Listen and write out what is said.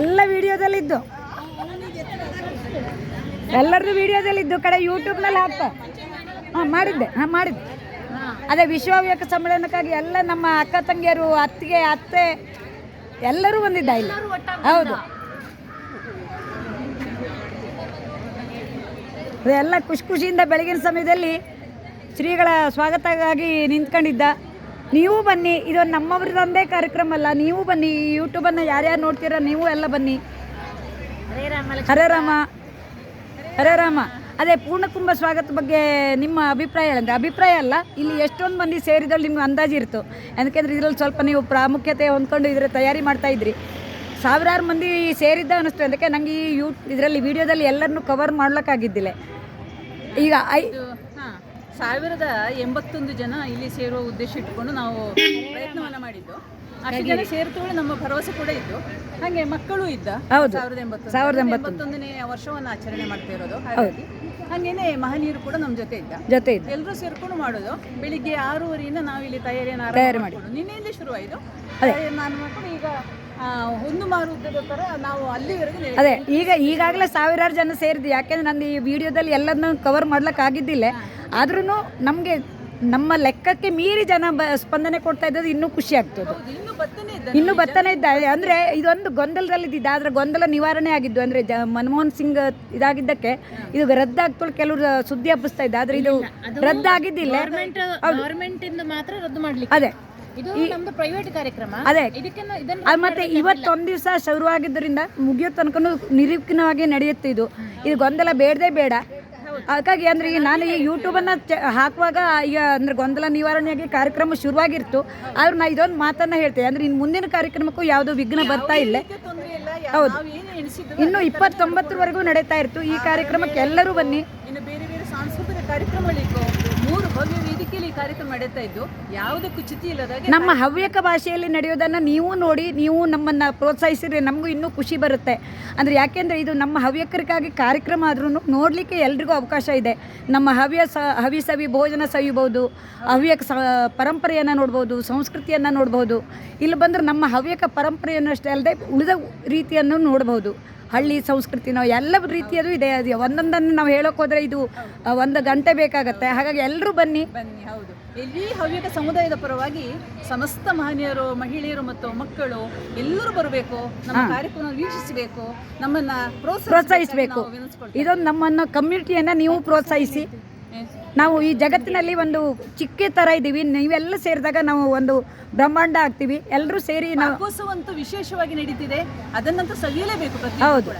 ಎಲ್ಲ ವಿಡಿಯೋದಲ್ಲಿದ್ದು. ಎಲ್ಲರದ್ದು ವಿಡಿಯೋದಲ್ಲಿದ್ದು, ಕಡೆ ಯೂಟ್ಯೂಬ್ನಲ್ಲಿ ಹಾಕ್ತ. ಹಾಂ, ಮಾಡಿದ್ದೆ. ಹಾಂ, ಮಾಡಿದ್ದೆ. ಅದೇ ವಿಶ್ವ ಹವ್ಯಕ ಸಮ್ಮೇಳನಕ್ಕಾಗಿ ಎಲ್ಲ ನಮ್ಮ ಅಕ್ಕ ತಂಗಿಯರು, ಅತ್ತಿಗೆ, ಅತ್ತೆ, ಎಲ್ಲರೂ ಬಂದಿದ್ದ ಇಲ್ಲಿ. ಹೌದು. ಎಲ್ಲ ಖುಷಿ ಖುಷಿಯಿಂದ ಬೆಳಗಿನ ಸಮಯದಲ್ಲಿ ಶ್ರೀಗಳ ಸ್ವಾಗತಕ್ಕಾಗಿ ನಿಂತ್ಕೊಂಡಿದ್ದ. ನೀವು ಬನ್ನಿ ಇದೊಂದು ನಮ್ಮವ್ರದ್ದೊಂದೇ ಕಾರ್ಯಕ್ರಮ ಅಲ್ಲ ನೀವು ಬನ್ನಿ ಈ ಯೂಟ್ಯೂಬನ್ನು ಯಾರ್ಯಾರು ನೋಡ್ತೀರ ನೀವು ಎಲ್ಲ ಬನ್ನಿ. ಹರೇ ರಾಮ ಹರೇ ರಾಮ. ಅದೇ ಪೂರ್ಣಕುಂಭ ಸ್ವಾಗತ ಬಗ್ಗೆ ನಿಮ್ಮ ಅಭಿಪ್ರಾಯ ಅಂದರೆ ಅಭಿಪ್ರಾಯ ಅಲ್ಲ ಇಲ್ಲಿ ಎಷ್ಟೊಂದು ಮಂದಿ ಸೇರಿದಲ್ಲಿ ನಿಮ್ಗೆ ಅಂದಾಜು ಇರ್ತು. ಯಾಕೆಂದ್ರೆ ಇದರಲ್ಲಿ ಸ್ವಲ್ಪ ನೀವು ಪ್ರಾಮುಖ್ಯತೆ ಹೊಂದ್ಕೊಂಡು ಇದ್ರೆ ತಯಾರಿ ಮಾಡ್ತಾ ಇದ್ರಿ. ಸಾವಿರಾರು ಮಂದಿ ಸೇರಿದ್ದ ಅನ್ನಿಸ್ತು ಅದಕ್ಕೆ ನನಗೆ ಈ ಯೂ ಇದರಲ್ಲಿ ವಿಡಿಯೋದಲ್ಲಿ ಎಲ್ಲರನ್ನೂ ಕವರ್ ಮಾಡ್ಲಿಕ್ಕಾಗಿದ್ದಿಲ್ಲ. ಈಗ ಐ ಸಾವಿರದ ಎಂಬತ್ತೊಂದು ಜನ ಇಲ್ಲಿ ಸೇರುವ ಉದ್ದೇಶ ಇಟ್ಕೊಂಡು ನಾವು ಪ್ರಯತ್ನವನ್ನ ಮಾಡಿದ್ದು. ಅಷ್ಟು ಜನ ಸೇರ್ತೇವೆ ನಮ್ಮ ಭರವಸೆ ಕೂಡ ಇತ್ತು. ಹಾಗೆ ಮಕ್ಕಳು ಇದ್ದ. ಸಾವಿರದ ಎಂಬತ್ತೊಂದು. ಸಾವಿರದ ಎಂಬತ್ತೊಂದನೇ ವರ್ಷವನ್ನು ಆಚರಣೆ ಮಾಡ್ತಾ ಇರೋದು. ಹಾಗಾಗಿ ಹಂಗೇನೆ ಮಹನೀಯರು ಕೂಡ ನಮ್ಮ ಜೊತೆ ಇದ್ದ. ಜೊತೆ ಇದ್ದ. ಎಲ್ಲರೂ ಸೇರ್ಕೊಂಡು ಮಾಡೋದು. ಬೆಳಿಗ್ಗೆ ಆರೂವರೆಯಿಂದ ನಾವು ಇಲ್ಲಿ ತಯಾರಿಯನ್ನು ತಯಾರಿ ಮಾಡಿಕೊಂಡು ನಿನ್ನೆಯಿಂದ ಶುರುವಾಯಿತು ತಯಾರಿಯನ್ನು ನಾನು ಮಾಡ್ಕೊಂಡು ಈಗ ಒಂದು ಉದ್ದದ ತರ ನಾವು ಅಲ್ಲಿವರೆಗೂ ಅದೇ. ಈಗ ಈಗಾಗಲೇ ಸಾವಿರಾರು ಜನ ಸೇರಿದ್ವಿ. ಯಾಕೆಂದ್ರೆ ನಂದು ಈ ವಿಡಿಯೋದಲ್ಲಿ ಎಲ್ಲದನ್ನ ಕವರ್ ಮಾಡ್ಲಿಕ್ಕಾಗಿದ್ದಿಲ್ಲ. ಆದ್ರೂ ನಮಗೆ ನಮ್ಮ ಲೆಕ್ಕಕ್ಕೆ ಮೀರಿ ಜನ ಬ ಸ್ಪಂದನೆ ಕೊಡ್ತಾ ಇದ್ದದ್ದು ಇನ್ನೂ ಖುಷಿ ಆಗ್ತದೆ. ಇನ್ನು ಇದ್ದ ಬರ್ತಾನೆ ಇದ್ದಾರೆ ಅಂದ್ರೆ ಇದೊಂದು ಗೊಂದಲದಲ್ಲಿದ್ದಿದ್ದ ಆದ್ರೆ ಗೊಂದಲ ನಿವಾರಣೆ ಆಗಿದ್ದು ಅಂದ್ರೆ ಜ ಮನಮೋಹನ್ ಸಿಂಗ್ ಇದಾಗಿದ್ದಕ್ಕೆ ಇದು ರದ್ದಾಗ್ತೋಳು ಕೆಲವರು ಸುದ್ದಿ ಹಬ್ಬಿಸ್ತಾ ಇದ್ದ ಆದರೆ ಇದು ರದ್ದಾಗಿದ್ದಿಲ್ಲ. ಮಾತ್ರ ರದ್ದು ಮಾಡ್ಲಿಕ್ಕೆ ಅದೇ. ಪ್ರೈವೇಟ್ ಕಾರ್ಯಕ್ರಮ. ಅದೇ. ಮತ್ತೆ ಇವತ್ತೊಂದು ದಿವಸ ಶುರುವಾಗಿದ್ದರಿಂದ ಮುಗಿಯೋ ತನಕನೂ ನಿರೀಕ್ಷಣವಾಗಿ ನಡೆಯುತ್ತೆ ಇದು. ಇದು ಗೊಂದಲ ಬೇಡದೇ ಬೇಡ. ಹಾಗಾಗಿ ಅಂದ್ರೆ ಈ ನಾನು ಈ ಯೂಟ್ಯೂಬನ್ನು ಹಾಕುವಾಗ ಈಗ ಅಂದ್ರೆ ಗೊಂದಲ ನಿವಾರಣೆಯಾಗಿ ಕಾರ್ಯಕ್ರಮ ಶುರುವಾಗಿರ್ತು. ಆದ್ರೆ ನಾ ಇದೊಂದು ಮಾತನ್ನ ಹೇಳ್ತೇನೆ. ಅಂದ್ರೆ ಇನ್ನು ಮುಂದಿನ ಕಾರ್ಯಕ್ರಮಕ್ಕೂ ಯಾವುದೋ ವಿಘ್ನ ಬರ್ತಾ ಇಲ್ಲ. ಹೌದು. ಇನ್ನು ಇಪ್ಪತ್ತೊಂಬತ್ತರವರೆಗೂ ನಡೀತಾ ಇರ್ತು. ಈ ಕಾರ್ಯಕ್ರಮಕ್ಕೆ ಎಲ್ಲರೂ ಬನ್ನಿ. ಇನ್ನು ಬೇರೆ ಬೇರೆ ಸಾಂಸ್ಕೃತಿಕ ಕಾರ್ಯಕ್ರಮಗಳಿಗೂ ಮೂರು ಭವ್ಯ ವೇದಿಕೆಯಲ್ಲಿ ಈ ಕಾರ್ಯಕ್ರಮ ನಡೀತಾ ಇದ್ದು ಯಾವುದಕ್ಕೂ ಚ್ಯುತಿ ಇಲ್ಲದಾಗೆ ನಮ್ಮ ಹವ್ಯಕ ಭಾಷೆಯಲ್ಲಿ ನಡೆಯೋದನ್ನು ನೀವು ನೋಡಿ ನೀವು ನಮ್ಮನ್ನು ಪ್ರೋತ್ಸಾಹಿಸಿದ್ರೆ ನಮಗೂ ಇನ್ನೂ ಖುಷಿ ಬರುತ್ತೆ. ಅಂದರೆ ಯಾಕೆಂದರೆ ಇದು ನಮ್ಮ ಹವ್ಯಕರಿಗಾಗಿ ಕಾರ್ಯಕ್ರಮ ಆದ್ರೂ ನೋಡಲಿಕ್ಕೆ ಎಲ್ರಿಗೂ ಅವಕಾಶ ಇದೆ. ನಮ್ಮ ಹವ್ಯ ಸ ಹವಿ ಸವಿ ಭೋಜನ ಸವಿಬೋದು ಹವ್ಯಕ ಸ ಪರಂಪರೆಯನ್ನು ನೋಡ್ಬೋದು ಸಂಸ್ಕೃತಿಯನ್ನು ನೋಡ್ಬೋದು ಇಲ್ಲಿ ಬಂದರೆ ನಮ್ಮ ಹವ್ಯಕ ಪರಂಪರೆಯನ್ನು ಅಷ್ಟೇ ಅಲ್ಲದೆ ಉಳಿದ ರೀತಿಯನ್ನು ನೋಡ್ಬೋದು ಹಳ್ಳಿ ಸಂಸ್ಕೃತಿ ನಾವು ಎಲ್ಲ ರೀತಿಯದು ಇದೆ. ಅದು ಒಂದೊಂದನ್ನು ನಾವು ಹೇಳೋಕೆ ಹೋದರೆ ಇದು ಒಂದು ಗಂಟೆ ಬೇಕಾಗತ್ತೆ. ಹಾಗಾಗಿ ಎಲ್ಲರೂ ಬನ್ನಿ. ಬನ್ನಿ ಹೌದು. ಇಲ್ಲಿ ಹವ್ಯಕ ಸಮುದಾಯದ ಪರವಾಗಿ ಸಮಸ್ತ ಮಹನೀಯರು ಮಹಿಳೆಯರು ಮತ್ತು ಮಕ್ಕಳು ಎಲ್ಲರೂ ಬರಬೇಕು. ನಮ್ಮ ಕಾರ್ಯಕ್ರಮ ವೀಕ್ಷಿಸಬೇಕು. ನಮ್ಮನ್ನ ಪ್ರೋತ್ಸಾಹಿಸಬೇಕು. ಇದೊಂದು ನಮ್ಮನ್ನ ಕಮ್ಯುನಿಟಿಯನ್ನ ನೀವು ಪ್ರೋತ್ಸಾಹಿಸಿ. ನಾವು ಈ ಜಗತ್ತಿನಲ್ಲಿ ಒಂದು ಚಿಕ್ಕ ತರ ಇದ್ದೀವಿ ನೀವೆಲ್ಲ ಸೇರಿದಾಗ ನಾವು ಒಂದು ಬ್ರಹ್ಮಾಂಡ ಆಗ್ತೀವಿ. ಎಲ್ಲರೂ ಸೇರಿ ನಾವು ವಿಶೇಷವಾಗಿ ನಡೀತಿದೆ. ಅದನ್ನಂತೂ ಸವಿಯಲೇಬೇಕು ಹೌದು.